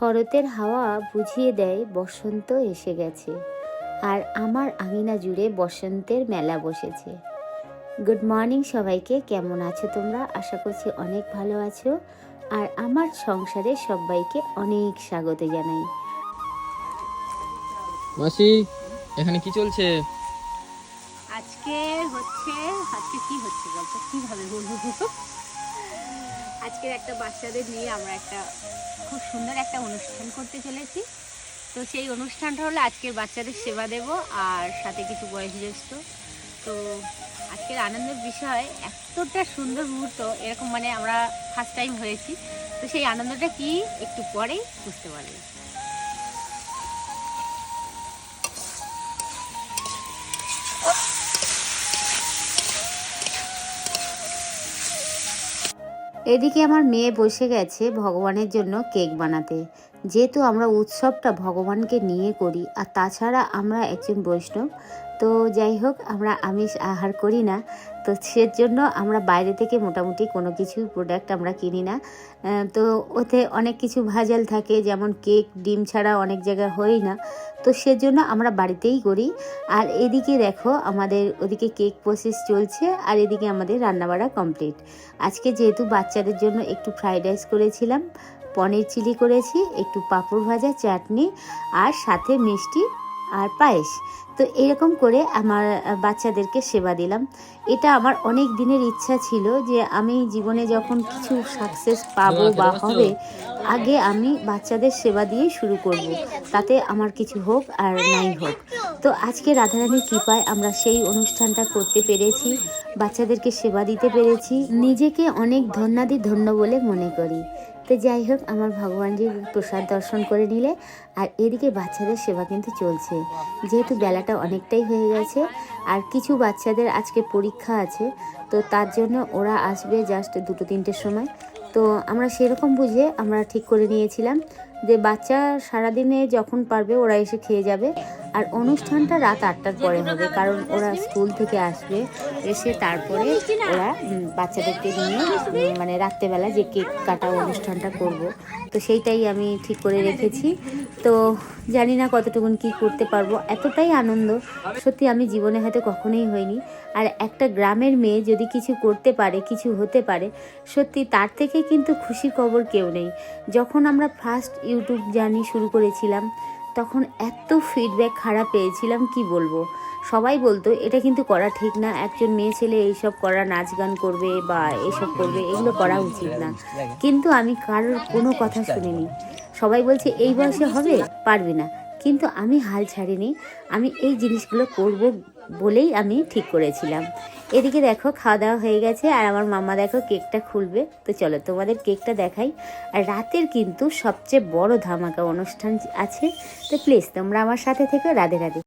শরতের হাওয়া বুঝিয়ে দেয় বসন্ত এসে গেছে। আর আমার আঙিনা জুড়ে বসন্তের মেলা বসেছে। গুড মর্নিং সবাইকে কেমন আছো তোমরা? আশা করছি অনেক ভালো আছো। আর আমার সংসারে সবাইকে অনেক স্বাগত জানাই। মাসি এখানে কি চলছে? আজকে হচ্ছে আজকে কি হচ্ছে বলতো? কীভাবে বলব? আজকের একটা বাচ্চাদের নিয়ে আমরা একটা খুব সুন্দর একটা অনুষ্ঠান করতে চলেছি। তো সেই অনুষ্ঠানটা হলো আজকের বাচ্চাদের সেবা দেব আর সাথে কিছু বয়োজ্যেষ্ঠ। তো আজকের আনন্দের বিষয়, এতটা সুন্দর মুহূর্ত, এরকম মানে আমরা ফার্স্ট টাইম হয়েছি। তো সেই আনন্দটা কি একটু পরেই বুঝতে পারবে। এদিকে আমার মেয়ে বসে গেছে ভগবানের জন্য কেক বানাতে। যেহেতু আমরা উৎসবটা ভগবানকে নিয়ে করি, আর তাছাড়া আমরা একজন বৈষ্ণব তো যাই হোক, আমরা আমিষ আহার করি না। তো সের জন্য আমরা বাইরে থেকে মোটামুটি কোনো কিছু প্রোডাক্ট আমরা কিনি না। তো ওতে অনেক কিছু ভাজাল থাকে, যেমন কেক ডিম ছাড়া অনেক জায়গায় হয় না। তো সেজন্য আমরা বাড়িতেই করি। আর এদিকে দেখো, আমাদের ওদিকে কেক প্রসেস চলছে, আর এদিকে আমাদের রান্নাবাড়া কমপ্লিট আজকে যেহেতু বাচ্চাদের জন্য একটু ফ্রাইড রাইস করেছিলাম, পনির চিলি করেছি, একটু পাঁপড় ভাজা, চাটনি, আর সাথে মিষ্টি আর পায়েস। তো এরকম করে আমার বাচ্চাদেরকে সেবা দিলাম। এটা আমার অনেক দিনের ইচ্ছা ছিল যে আমি জীবনে যখন কিছু সাকসেস পাবো বা হবে আগে আমি বাচ্চাদের সেবা দিয়ে শুরু করব। তাতে আমার কিছু হোক আর নাই হোক। তো আজকে রাধারানীর কৃপায় আমরা সেই অনুষ্ঠানটা করতে পেরেছি বাচ্চাদেরকে সেবা দিতে পেরেছি। নিজেকে অনেক ধন্যাদি ধন্য বলে মনে করি। তো যাই হোক, আমার ভগবানজির প্রসাদ দর্শন করে নিলে, আর এদিকে বাচ্চাদের সেবা কিন্তু চলছে। যেহেতু বেলাটা অনেকটাই হয়ে গেছে, আর কিছু বাচ্চাদের আজকে পরীক্ষা আছে, তো তার জন্য ওরা আসবে জাস্ট দুটো তিনটের সময়। তো আমরা সেরকম বুঝে আমরা ঠিক করে নিয়েছিলাম। যে বাচ্চা সারাদিনে যখন পারবে ওরা এসে খেয়ে যাবে। আর অনুষ্ঠানটা রাত আটটার পরে হবে, কারণ ওরা স্কুল থেকে আসবে, এসে তারপরে ওরা বাচ্চাদেরকে নিয়ে মানে রাত্রেবেলা যে কেক কাটা অনুষ্ঠানটা করব। তো সেইটাই আমি ঠিক করে রেখেছি। তো জানি না কতটুকুন কি করতে পারব, এতটাই আনন্দ। সত্যি আমি জীবনে হয়তো কখনোই হয়নি আর একটা গ্রামের মেয়ে যদি কিছু করতে পারে, কিছু হতে পারে, সত্যি তার থেকে কিন্তু খুশি খবর কেউ নেই। যখন আমরা ফার্স্ট ইউটিউব জার্নি শুরু করেছিলাম, তখন এত ফিডব্যাক খারাপ পেয়েছিলাম, কি বলব? সবাই বলতো, এটা কিন্তু করা ঠিক না, একজন মেয়ে ছেলে এইসব করা নাচ গান করবে বা এইসব করবে, এগুলো করা উচিত না। কিন্তু আমি কারোর কোনো কথা শুনিনি। সবাই বলছে, এই বয়সে হবে? পারবে না। কিন্তু আমি হাল ছাড়িনি। আমি এই জিনিসগুলো করব বলেই আমি ঠিক করেছিলাম। এদিকে দেখো, খাওয়া দাওয়া হয়ে গেছে, আর আমার মামা দেখো কেকটা খুলবে। তো চলো তোমাদের কেকটা দেখাই। আর রাতের কিন্তু সবচেয়ে বড় ধামাকা অনুষ্ঠান আছে। তো প্লিজ তোমরা আমার সাথে থেকে, রাধে রাধে।